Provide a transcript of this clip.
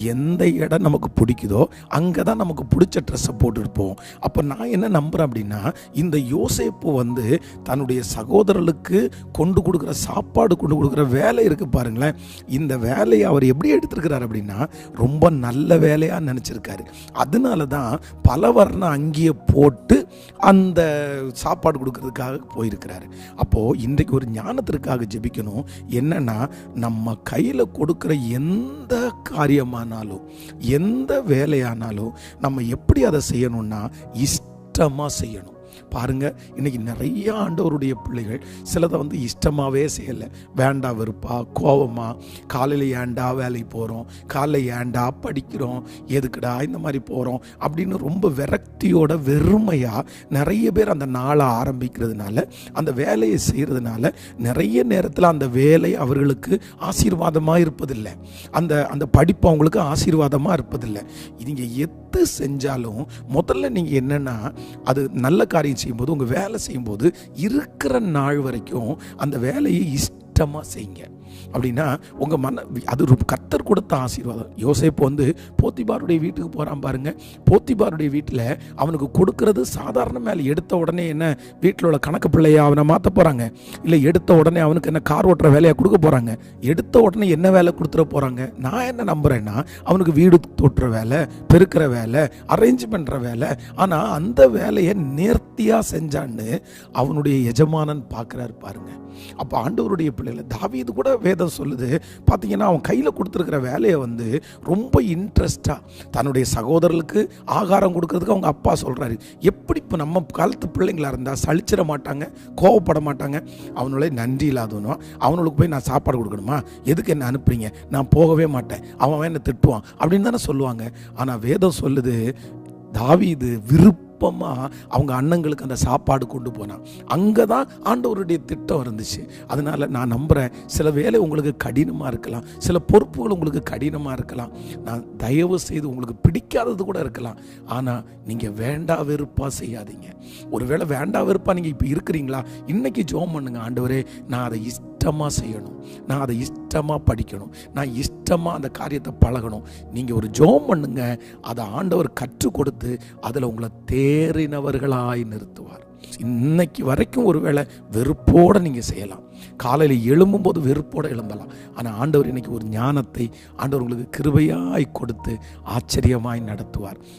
எந்த இடம் நமக்கு பிடிக்குதோ அங்கே தான் நமக்கு பிடிச்ச ட்ரெஸ்ஸை போட்டுருப்போம் அப்போ நான் என்ன நம்புகிறேன் அப்படின்னா இந்த யோசேப்பு வந்து தன்னுடைய சகோதரர்களுக்கு கொண்டு கொடுக்குற சாப்பாடு கொண்டு கொடுக்குற வேலை இருக்குது பாருங்களேன். இந்த வேலையை அவர் எப்படி எடுத்திருக்கிறார் அப்படின்னா ரொம்ப நல்ல வேலையாக நினச்சிருக்காரு. அதனால தான் பல வர்ண அங்கேயே போட்டு அந்த சாப்பாடு கொடுக்கறதுக்காக போயிருக்கிறாரு. அப்போது இன்றைக்கு ஒரு ஞானத்திற்காக ஜெபிக்கணும். என்னன்னா நம்ம கையில் கொடுக்குற எந்த காரியமானாலும் எந்த வேலையானாலும் நம்ம எப்படி அதை செய்யணும்னா இஷ்டமாக செய்யணும். பாருங்க இன்னைக்கு நிறைய ஆண்டவருடைய பிள்ளைகள் சிலதை வந்து இஷ்டமாகவே செய்யலை. வேண்டா வெறுப்பா கோவமா காலையில் ஏண்டா வேலைக்கு போகிறோம் காலைல ஏண்டா படிக்கிறோம் எதுக்குடா இந்த மாதிரி போகிறோம் அப்படின்னு ரொம்ப விரக்தியோட வெறுமையாக நிறைய பேர் அந்த நாளை ஆரம்பிக்கிறதுனால அந்த வேலையை செய்கிறதுனால நிறைய நேரத்தில் அந்த வேலை அவர்களுக்கு ஆசீர்வாதமாக இருப்பதில்லை. அந்த அந்த படிப்பு அவங்களுக்கு ஆசீர்வாதமாக இருப்பதில்லை. நீங்கள் எது செஞ்சாலும் முதல்ல நீங்கள் என்னென்னா அது நல்ல காரியம் செய்யும்போது உங்கள் வேலை செய்யும்போது இருக்கிற நாள் வரைக்கும் அந்த வேலையை திட்டமாக செய்யுங்க. அப்படின்னா உங்கள் மன அது கத்தர் கொடுத்த ஆசீர்வாதம். யோசேப்பு வந்து போத்திபாருடைய வீட்டுக்கு போகிறான் பாருங்க. போத்திபாருடைய வீட்டில் அவனுக்கு கொடுக்கறது சாதாரண மேலே எடுத்த உடனே என்ன வீட்டில் உள்ள கணக்கு பிள்ளையா அவனை மாற்ற போகிறாங்க இல்லை எடுத்த உடனே அவனுக்கு என்ன கார் ஓட்டுற வேலையை கொடுக்க போகிறாங்க எடுத்த உடனே என்ன வேலை கொடுத்துட போகிறாங்க நான் என்ன நம்புகிறேன்னா அவனுக்கு வீடு தொட்டுற வேலை பெருக்கிற வேலை அரேஞ்ச் பண்ணுற வேலை. ஆனால் அந்த வேலையை நேர்த்தியாக செஞ்சான்னு அவனுடைய எஜமானன் பார்க்குறாரு பாருங்க. அப்போ ஆண்டவருடைய பிள்ளைகளை தாவீது கூட வேதம் சொல்லுது. பார்த்தீங்கன்னா அவன் கையில் கொடுத்துருக்கிற வேலையை வந்து ரொம்ப இன்ட்ரெஸ்டாக தன்னுடைய சகோதரர்களுக்கு ஆகாரம் கொடுக்கறதுக்கு அவங்க அப்பா சொல்கிறாரு எப்படி இப்போ நம்ம காலத்து பிள்ளைங்களாக இருந்தால் சலிச்சிட மாட்டாங்க கோவப்பட மாட்டாங்க? அவனுடைய நன்றி இல்லாதவனும் அவனுக்கு போய் நான் சாப்பாடு கொடுக்கணுமா? எதுக்கு என்ன அனுப்புறீங்க? நான் போகவே மாட்டேன். அவன் என்ன திட்டுவான் அப்படின்னு தானே சொல்லுவாங்க. ஆனால் வேதம் சொல்லுது தாவீது அப்பமாக அவங்க அண்ணங்களுக்கு அந்த சாப்பாடு கொண்டு போனான் அங்கே தான் ஆண்டவருடைய திட்டம் இருந்துச்சு. அதனால் நான் நம்புகிறேன் சில வேலை உங்களுக்கு கடினமாக இருக்கலாம் சில பொறுப்புகள் உங்களுக்கு கடினமாக இருக்கலாம். நான் தயவு செய்து உங்களுக்கு பிடிக்காதது கூட இருக்கலாம். ஆனால் நீங்கள் வேண்டா வெறுப்பாக செய்யாதீங்க. ஒருவேளை வேண்டா வெறுப்பாக நீங்கள் இப்போ இருக்கிறீங்களா? இன்றைக்கி ஜோம் பண்ணுங்க ஆண்டவரே. நான் அதை இஷ்டமாக செய்யணும். நான் அதை இஷ்டமாக படிக்கணும். நான் இஷ்டமாக அந்த காரியத்தை பழகணும். நீங்கள் ஒரு ஜோம் பண்ணுங்க. அதை ஆண்டவர் கற்றுக் கொடுத்து அதில் உங்களை தேறினவர்களாய் நிறுத்துவார். இன்னைக்கு வரைக்கும் ஒருவேளை வெறுப்போடு நீங்கள் செய்யலாம். காலையில் எழும்பும்போது வெறுப்போடு எழும்பலாம். ஆனால் ஆண்டவர் இன்னைக்கு ஒரு ஞானத்தை ஆண்டவர் உங்களுக்கு கிருபையாய் கொடுத்து ஆச்சரியமாய் நடத்துவார்.